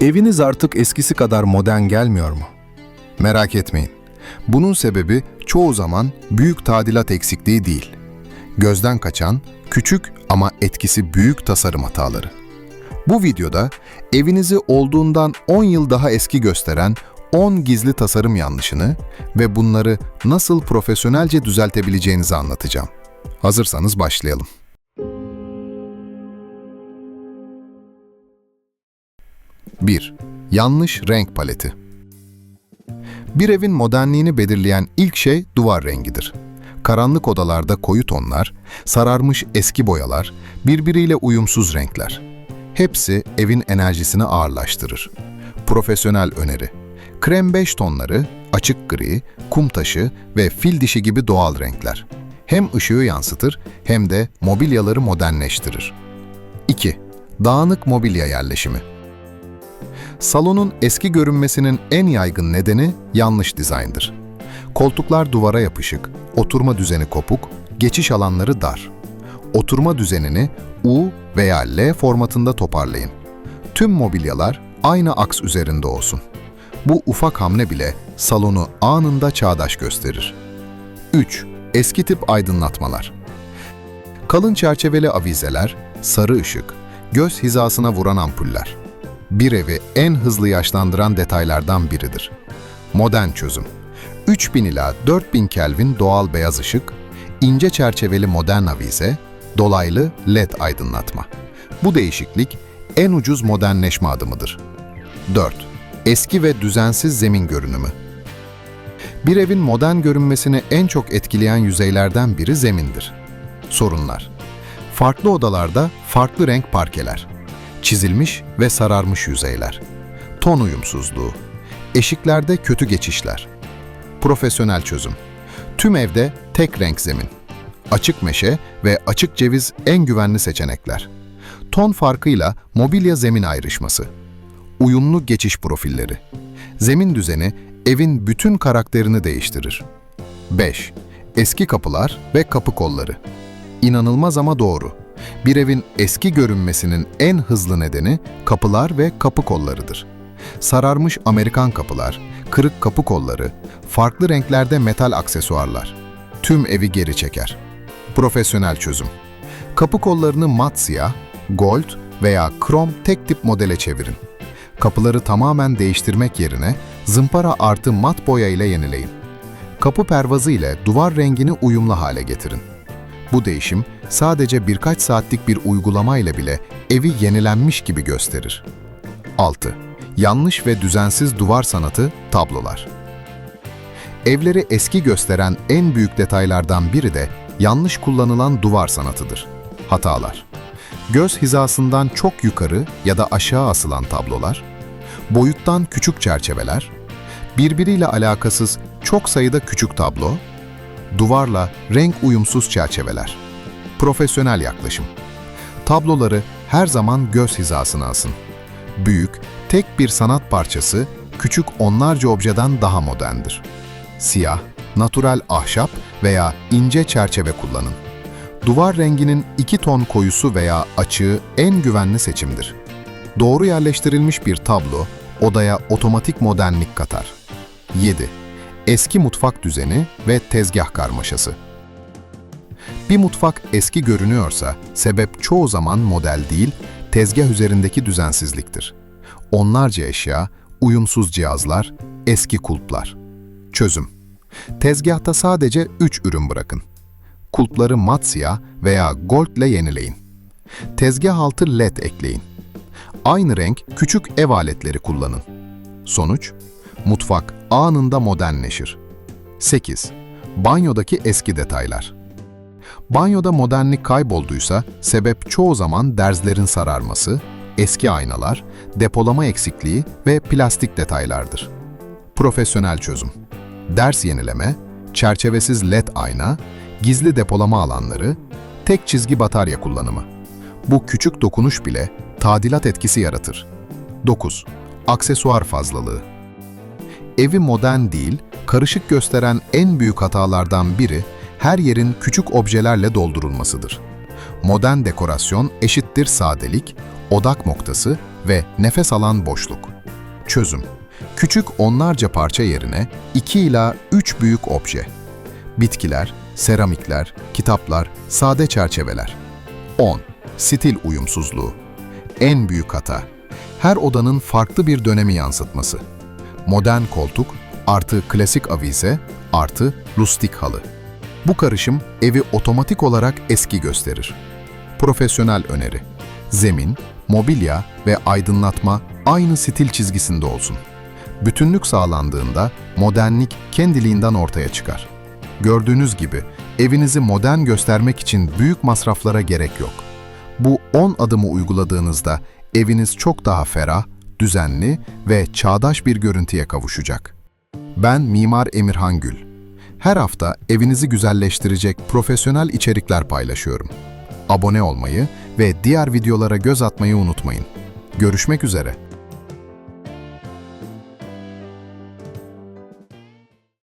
Eviniz artık eskisi kadar modern gelmiyor mu? Merak etmeyin. Bunun sebebi çoğu zaman büyük tadilat eksikliği değil. Gözden kaçan küçük ama etkisi büyük tasarım hataları. Bu videoda evinizi olduğundan 10 yıl daha eski gösteren 10 gizli tasarım yanlışını ve bunları nasıl profesyonelce düzeltebileceğinizi anlatacağım. Hazırsanız başlayalım. Bir, Yanlış renk paleti. Bir evin modernliğini belirleyen ilk şey duvar rengidir. Karanlık odalarda koyu tonlar, sararmış eski boyalar, birbiriyle uyumsuz renkler. Hepsi evin enerjisini ağırlaştırır. Profesyonel öneri. Krem beş tonları, açık gri, kum taşı ve fil dişi gibi doğal renkler. Hem ışığı yansıtır hem de mobilyaları modernleştirir. 2. Dağınık mobilya yerleşimi. Salonun eski görünmesinin en yaygın nedeni yanlış dizayndır. Koltuklar duvara yapışık, oturma düzeni kopuk, geçiş alanları dar. Oturma düzenini U veya L formatında toparlayın. Tüm mobilyalar aynı aks üzerinde olsun. Bu ufak hamle bile salonu anında çağdaş gösterir. 3. Eski tip aydınlatmalar. Kalın çerçeveli avizeler, sarı ışık, göz hizasına vuran ampuller. Bir evi en hızlı yaşlandıran detaylardan biridir. Modern çözüm. 3000 ila 4000 Kelvin doğal beyaz ışık, ince çerçeveli modern avize, dolaylı LED aydınlatma. Bu değişiklik en ucuz modernleşme adımıdır. 4. Eski ve düzensiz zemin görünümü. Bir evin modern görünmesini en çok etkileyen yüzeylerden biri zemindir. Sorunlar. Farklı odalarda farklı renk parkeler. Çizilmiş ve sararmış yüzeyler. Ton uyumsuzluğu. Eşiklerde kötü geçişler. Profesyonel çözüm. Tüm evde tek renk zemin. Açık meşe ve açık ceviz en güvenli seçenekler. Ton farkıyla mobilya zemin ayrışması. Uyumlu geçiş profilleri. Zemin düzeni evin bütün karakterini değiştirir. 5. Eski kapılar ve kapı kolları. İnanılmaz ama doğru. Bir evin eski görünmesinin en hızlı nedeni kapılar ve kapı kollarıdır. Sararmış Amerikan kapılar, kırık kapı kolları, farklı renklerde metal aksesuarlar. Tüm evi geri çeker. Profesyonel çözüm. Kapı kollarını mat siyah, gold veya krom tek tip modele çevirin. Kapıları tamamen değiştirmek yerine zımpara artı mat boya ile yenileyin. Kapı pervazı ile duvar rengini uyumlu hale getirin. Bu değişim sadece birkaç saatlik bir uygulama ile bile evi yenilenmiş gibi gösterir. 6. Yanlış ve düzensiz duvar sanatı, tablolar. Evleri eski gösteren en büyük detaylardan biri de yanlış kullanılan duvar sanatıdır. Hatalar. Göz hizasından çok yukarı ya da aşağı asılan tablolar, boyuttan küçük çerçeveler, birbiriyle alakasız çok sayıda küçük tablo, duvarla renk uyumsuz çerçeveler. Profesyonel yaklaşım. Tabloları her zaman göz hizasına asın. Büyük, tek bir sanat parçası küçük onlarca objeden daha moderndir. Siyah, natural ahşap veya ince çerçeve kullanın. Duvar renginin iki ton koyusu veya açığı en güvenli seçimdir. Doğru yerleştirilmiş bir tablo odaya otomatik modernlik katar. 7. Eski mutfak düzeni ve tezgah karmaşası. Bir mutfak eski görünüyorsa sebep çoğu zaman model değil, tezgah üzerindeki düzensizliktir. Onlarca eşya, uyumsuz cihazlar, eski kulplar. Çözüm. Tezgahta sadece 3 ürün bırakın. Kulpları mat siyah veya gold ile yenileyin. Tezgah altı led ekleyin. Aynı renk küçük ev aletleri kullanın. Sonuç, mutfak anında modernleşir. 8. Banyodaki eski detaylar. Banyoda modernlik kaybolduysa sebep çoğu zaman derzlerin sararması, eski aynalar, depolama eksikliği ve plastik detaylardır. Profesyonel çözüm. Ders yenileme, çerçevesiz led ayna, gizli depolama alanları, tek çizgi batarya kullanımı. Bu küçük dokunuş bile tadilat etkisi yaratır. 9. Aksesuar fazlalığı. Evi modern değil, karışık gösteren en büyük hatalardan biri her yerin küçük objelerle doldurulmasıdır. Modern dekorasyon eşittir sadelik, odak noktası ve nefes alan boşluk. Çözüm. Küçük onlarca parça yerine 2 ila 3 büyük obje. Bitkiler, seramikler, kitaplar, sade çerçeveler. 10. Stil uyumsuzluğu. En büyük hata. Her odanın farklı bir dönemi yansıtması. Modern koltuk artı klasik avize artı rustik halı. Bu karışım evi otomatik olarak eski gösterir. Profesyonel öneri. Zemin, mobilya ve aydınlatma aynı stil çizgisinde olsun. Bütünlük sağlandığında modernlik kendiliğinden ortaya çıkar. Gördüğünüz gibi evinizi modern göstermek için büyük masraflara gerek yok. Bu 10 adımı uyguladığınızda eviniz çok daha ferah, düzenli ve çağdaş bir görüntüye kavuşacak. Ben Mimar Emirhan Gül. Her hafta evinizi güzelleştirecek profesyonel içerikler paylaşıyorum. Abone olmayı ve diğer videolara göz atmayı unutmayın. Görüşmek üzere.